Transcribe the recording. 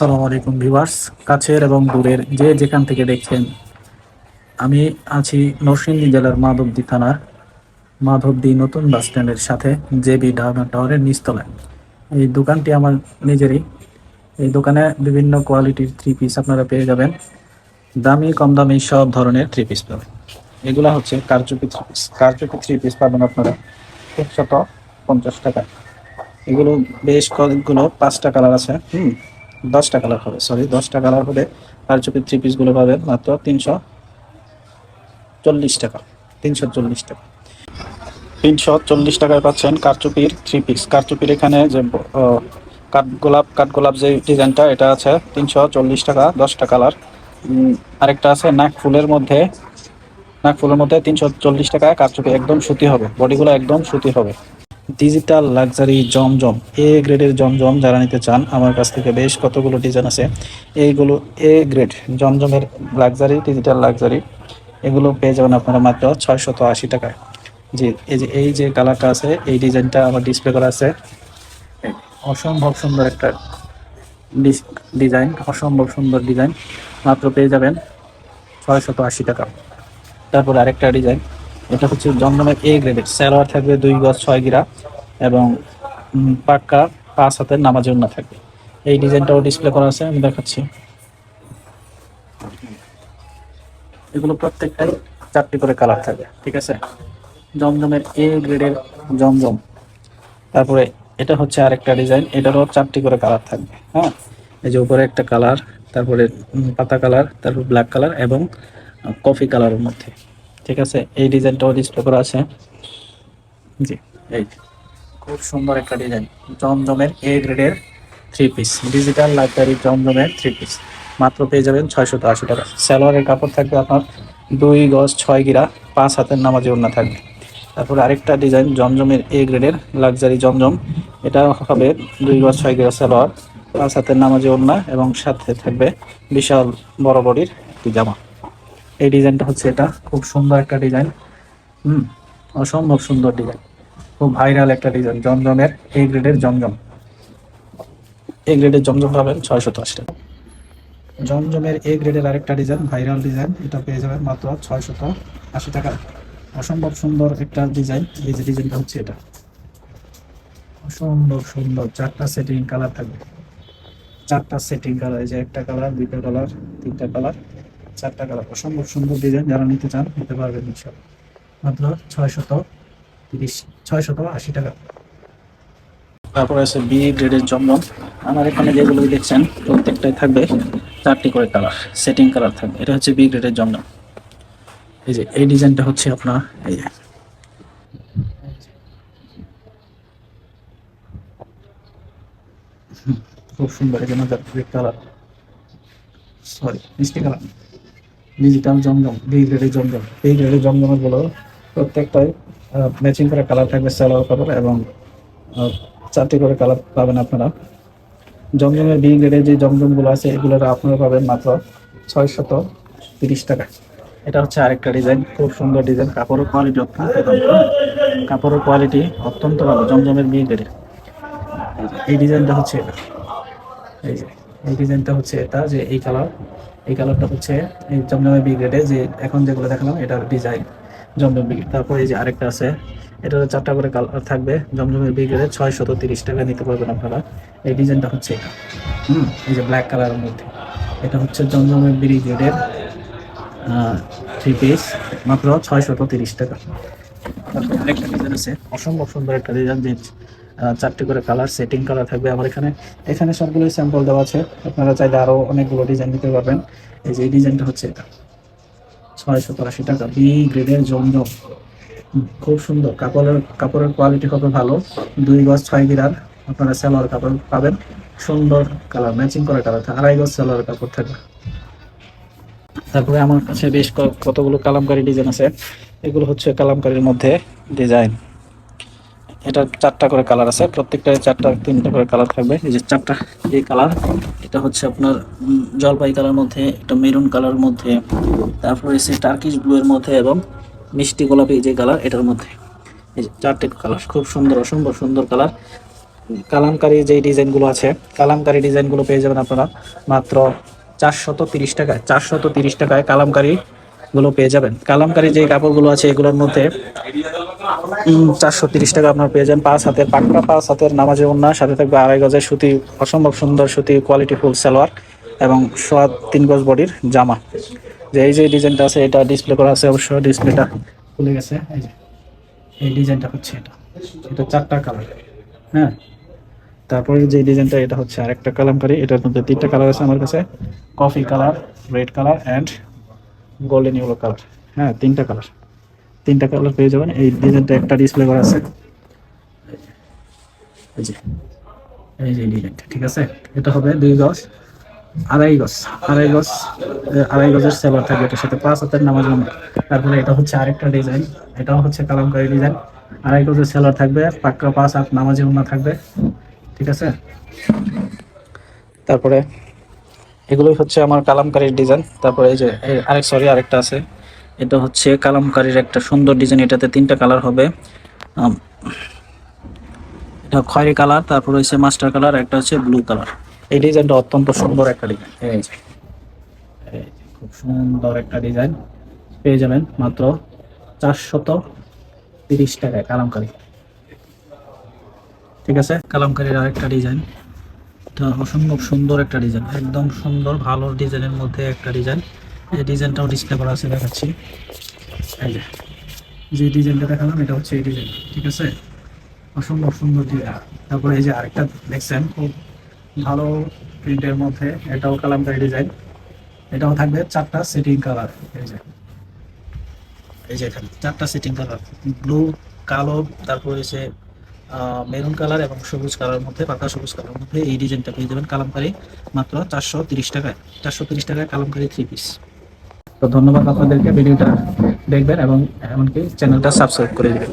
আসসালামু আলাইকুম ভিউয়ার্স, কাছের এবং দূরের যে যেখান থেকে দেখছেন, আমি আছি নরসিংদী জেলার মাধবদী থানার মাধবদী নতুন বাস স্ট্যান্ডের সাথে জেবি ঢাকা টাওয়ারের নিচতলায়। এই দোকানটি আমার নিজেরই। এই দোকানে বিভিন্ন কোয়ালিটির থ্রি পিস আপনারা পেয়ে যাবেন। দামি কম দামি সব ধরনের থ্রি পিস পাবেন। এগুলা হচ্ছে কারচুপি থ্রি পিস কারচুপি থ্রি পিস পাবেন আপনারা একশত পঞ্চাশ টাকা এগুলো বেশ কয়েকগুলো পাঁচটা কালার আছে, হুম? দশটা কালার হবে সরি দশটা কালার হবে। কারচুপির থ্রি পিসগুলো পাবেন মাত্র তিনশো চল্লিশ টাকা তিনশো চল্লিশ টাকা। তিনশো চল্লিশ টাকায় পাচ্ছেন কারচুপির থ্রি পিস কারচুপির এখানে যে আহ, কাঠগোলাপ কাঠগোলাপ যে ডিজাইনটা এটা আছে তিনশো চল্লিশ টাকা দশটা কালার আরেকটা আছে নাক ফুলের মধ্যে। নাক ফুলের মধ্যে তিনশো চল্লিশ টাকায় কারচুপি একদম সুতি হবে বডিগুলো একদম সুতি হবে। ডিজিটাল লাক্সারি জমজম এ গ্রেডের জমজম যারা নিতে চান, আমার কাছ থেকে বেশ কতগুলো ডিজাইন আছে। এইগুলো এ গ্রেড জমজমের লাক্সারি ডিজিটাল লাক্সারি এগুলো পেয়ে যাবেন আপনারা মাত্র ছয়শত আশি টাকায়। জি, এই যে এই যে কালারটা আছে, এই ডিজাইনটা আমার ডিসপ্লে করা আছে। অসম্ভব সুন্দর একটা ডিজাইন অসম্ভব সুন্দর ডিজাইন মাত্র পেয়ে যাবেন ছয়শত আশি টাকা। তারপর আরেকটা ডিজাইন এটা হচ্ছে জমজমের এ গ্রেডের স্যালোয়ার থাকবে দুই গজ ছয় গিরা এবং পাক্কা পাঁচ হাতের নামাজের না থাকবে। এই ডিজাইনটাও ডিসপ্লে করা আছে, আমি দেখাচ্ছি। এগুলো প্রত্যেকটাই চারটি করে কালার থাকবে, ঠিক আছে? জমজমের এ গ্রেডের জমজম। তারপরে এটা হচ্ছে আরেকটা ডিজাইন, এটারও চারটি করে কালার থাকবে হ্যাঁ? এই যে উপরে একটা কালার তারপরে পাতা কালার তারপর ব্ল্যাক কালার এবং কফি কালারের মধ্যে। ঠিক আছে? এই ডিজাইনটাও ডিসপ্লে করা আছে। জি, এই খুব সুন্দর একটা ডিজাইন। জমজমের এ গ্রেডের থ্রি পিস ডিজিটাল লাইব্রেরি জমজমের থ্রি পিস মাত্র পেয়ে যাবেন ছয়শত আশি টাকা। সালোয়ারের কাপড় থাকবে আপনার দুই গজ, ছয় গিরা, পাঁচ হাতের নামাজে ওড়না থাকবে। তারপর আরেকটা ডিজাইন জমজমের এ গ্রেডের লাক্সারি জমজম। এটা হবে দুই গজ, ছয় গিরা সালোয়ার, পাঁচ হাতের নামাজে ওড়না এবং সাথে থাকবে বিশাল বড় বডির একটি জামা। এই ডিজাইনটা হচ্ছে এটা। খুব সুন্দর একটা ডিজাইন। হুম, অসম্ভব সুন্দর ডিজাইন। খুব ভাইরাল একটা ডিজাইন, জমজমের এই গ্রেডের জমজম। এই গ্রেডের জমজম পাবেন ছয়শত আশি টাকা। জমজমের এ গ্রেডের আরেকটা ডিজাইন, ভাইরাল ডিজাইন। এটা পেয়ে যাবেন মাত্র ছয়শত আশি টাকা। অসম্ভব সুন্দর একটা ডিজাইন। এই যে ডিজাইনটা হচ্ছে এটা। অসম্ভব সুন্দর। চারটা সেটিং কালার থাকবে। চারটা সেটিং কালার এই যে একটা কালার দুইটা কালার তিনটা কালার চারটা কালার অসম্ভব সুন্দর ডিজাইন যারা নিতে চান, নিতে পারবেন ইনশাল্লাহ মাত্র ছয়শত তিরিশ, ছয়শত আশি টাকা। তারপরে আছে বি গ্রেডের জমজম আমার এখানে যেগুলো দেখছেন, প্রত্যেকটাই থাকবে চারটি করে কালার সেটিং কালার থাকবে। এটা হচ্ছে বি গ্রেডের জমজম এই যে, এই ডিজাইনটা হচ্ছে আপনার, এই যে। খুব সুন্দর, এই যে মজার কালার সরি মিষ্টি কালার ডিজিটাল জমজম বি গ্রেডের জমজম। বি গ্রেডের জমজমেরগুলো প্রত্যেকটাই ম্যাচিং করে কালার থাকবে সালোয়ার কাপড় এবং চারটি করে কালার পাবেন আপনারা। জমজমের বি গ্রেডের যে জমজমগুলো আছে এগুলো আপনারা পাবেন মাত্র ছয়শত তিরিশ টাকা। এটা হচ্ছে আরেকটা ডিজাইন খুব সুন্দর ডিজাইন কাপড়ের কোয়ালিটি অত্যন্ত কাপড়ের কোয়ালিটি অত্যন্ত ভালো, জমজমের বি গ্রেডের এই ডিজাইনটা হচ্ছে এটা। এই ডিজাইনটা হচ্ছে এটা, যে এই কালার এই কালারটা হচ্ছে এই জমজমের বি গ্রেডে যে এখন যেগুলো দেখালাম, এটার ডিজাইন জমজম বি তারপর এই যে আরেকটা আছে, এটা চারটা করে কালার থাকবে জমজমের বি গ্রেডে ছয় শত তিরিশ টাকা নিতে পারবেন আপনারা। এই ডিজাইনটা হচ্ছে এটা। হুম, এই যে ব্ল্যাক কালারের মধ্যে। এটা হচ্ছে জমজমের বি গ্রেডের থ্রি পিস মাত্র ছয় শত তিরিশ টাকা। আরেকটা ডিজাইন আছে। অসম্ভব সুন্দর একটা ডিজাইন যে চারটি করে কালার সেটিং করা থাকবে আমার এখানে। এখানে সবগুলো স্যাম্পল দেওয়া আছে। আপনারা চাইলে আরও অনেকগুলো ডিজাইন নিতে পারবেন। এই যে ডিজাইনটা হচ্ছে এটা। ছয়শত আশি টাকা। বি গ্রেডের জন্য। খুব সুন্দর। কাপড়ের কাপড়ের কোয়ালিটি হবে ভালো। দুই গজ ছয় গিরার। আপনারা সালোয়ার কাপড় পাবেন। সুন্দর কালার ম্যাচিং করা কালার আড়াই গজ সালোয়ার কাপড় থাকবে। তারপরে আমার কাছে বেশ কতগুলো কালামকারী ডিজাইন আছে। এগুলো হচ্ছে কালামকারীর মধ্যে ডিজাইন এটা চারটা করে কালার আছে। প্রত্যেকটা চারটা, তিনটা করে কালার থাকবে। এই যে চারটা, এই কালার এটা হচ্ছে আপনার জলপাই কালার মধ্যে, একটা মেরুন কালার মধ্যে, তারপরে এসে টার্কিশ ব্লু এর মধ্যে এবং মিষ্টি গোলাপি যে কালার এটার মধ্যে। এই যে চারটে কালার খুব সুন্দর, অসম্ভব সুন্দর কালার কালামকারি যে ডিজাইনগুলো আছে, কালামকারি ডিজাইনগুলো পেয়ে যাবেন আপনারা। মাত্র চারশত তিরিশ টাকায় চারশত তিরিশ টাকায় কালামকারি গুলো পেয়ে যাবেন। কালামকারি যে কাপড়গুলো আছে, এগুলোর মধ্যে চারশো তিরিশ টাকা আপনার পেয়ে যান পাঁচ হাতের পাকড়া, পাঁচ হাতের নামাজে অন্য সাথে থাকবে আড়াই গজের সুতি, অসম্ভব সুন্দর সুতি কোয়ালিটি ফুল সালোয়ার এবং সোয়া তিন গজ বডির জামা। যে এই যে ডিজাইনটা আছে, এটা ডিসপ্লে করা আছে, অবশ্য ডিসপ্লেটা খুলে গেছে। এই যে, এই ডিজাইনটা হচ্ছে এটা। এটা চারটা কালার হ্যাঁ? তারপরে যে ডিজাইনটা, এটা হচ্ছে আরেকটা কালামকারি। এটার মধ্যে তিনটা কালার আছে আমার কাছে। Coffee colour red colour and golden yellow colour হ্যাঁ তিনটা কালার তিনটা কালার পেয়ে যাবেন। এই ডিজাইনটা একটা ডিসপ্লে করা আছে। এই যে ডিজাইনটা, ঠিক আছে? এটা হবে দুই গজ, আড়াই গজ আড়াই গজ আড়াই গজের সেলার থাকবে এটার সাথে, পাঁচ হাতের নামাজ তারপরে এটা হচ্ছে আরেকটা ডিজাইন, এটাও হচ্ছে কালামকারি ডিজাইন। আড়াই গজের সেলার থাকবে, পাক্কা পাঁচ হাত নামাজি উন্না থাকবে, ঠিক আছে? তারপরে এগুলোই হচ্ছে আমার কালামকারির ডিজাইন। তারপরে এই যে আরেক সরি আরেকটা আছে। এটা হচ্ছে কালামকারীর একটা সুন্দর ডিজাইন এটাতে তিনটা কালার হবে। এটা খয়েরি কালার তারপর হচ্ছে মাস্টার কালার একটা হচ্ছে ব্লু কালার এই ডিজাইনটা অত্যন্ত সুন্দর একটা ডিজাইন খুব সুন্দর একটা ডিজাইন পেয়ে যাবেন মাত্র চারশত তিরিশ টাকায় কালামকারি। ঠিক আছে? কালামকারির আরেকটা ডিজাইন এটা অসম্ভব সুন্দর একটা ডিজাইন একদম সুন্দর, ভালো ডিজাইনের মধ্যে একটা ডিজাইন এই ডিজাইনটাও ডিসপ্লে করা আছে, দেখাচ্ছি। এই যে যে ডিজাইনটা দেখালাম, এটা হচ্ছে এই ডিজাইন, ঠিক আছে? অসম্ভব সুন্দর ডিজাইন। তারপরে এই যে আরেকটা দেখছেন, খুব ভালো প্রিন্টের মধ্যে, এটাও কালামকারি ডিজাইন। এটাও থাকবে চারটা সেটিং কালার এই যে। এই যে এখানে চারটা সেটিং কালার ব্লু কালো, তারপর এসে মেরুন কালার এবং সবুজ কালার মধ্যে পাতা সবুজ কালার মধ্যে এই ডিজাইনটা পেয়ে যাবেন কালামকারি, মাত্র চারশো তিরিশ টাকায়। চারশো তিরিশ টাকায় কালামকারি থ্রি পিস তো ধন্যবাদ আপনাদেরকে ভিডিওটা দেখবেন এবং এমনকি চ্যানেলটা সাবস্ক্রাইব করে দেবেন।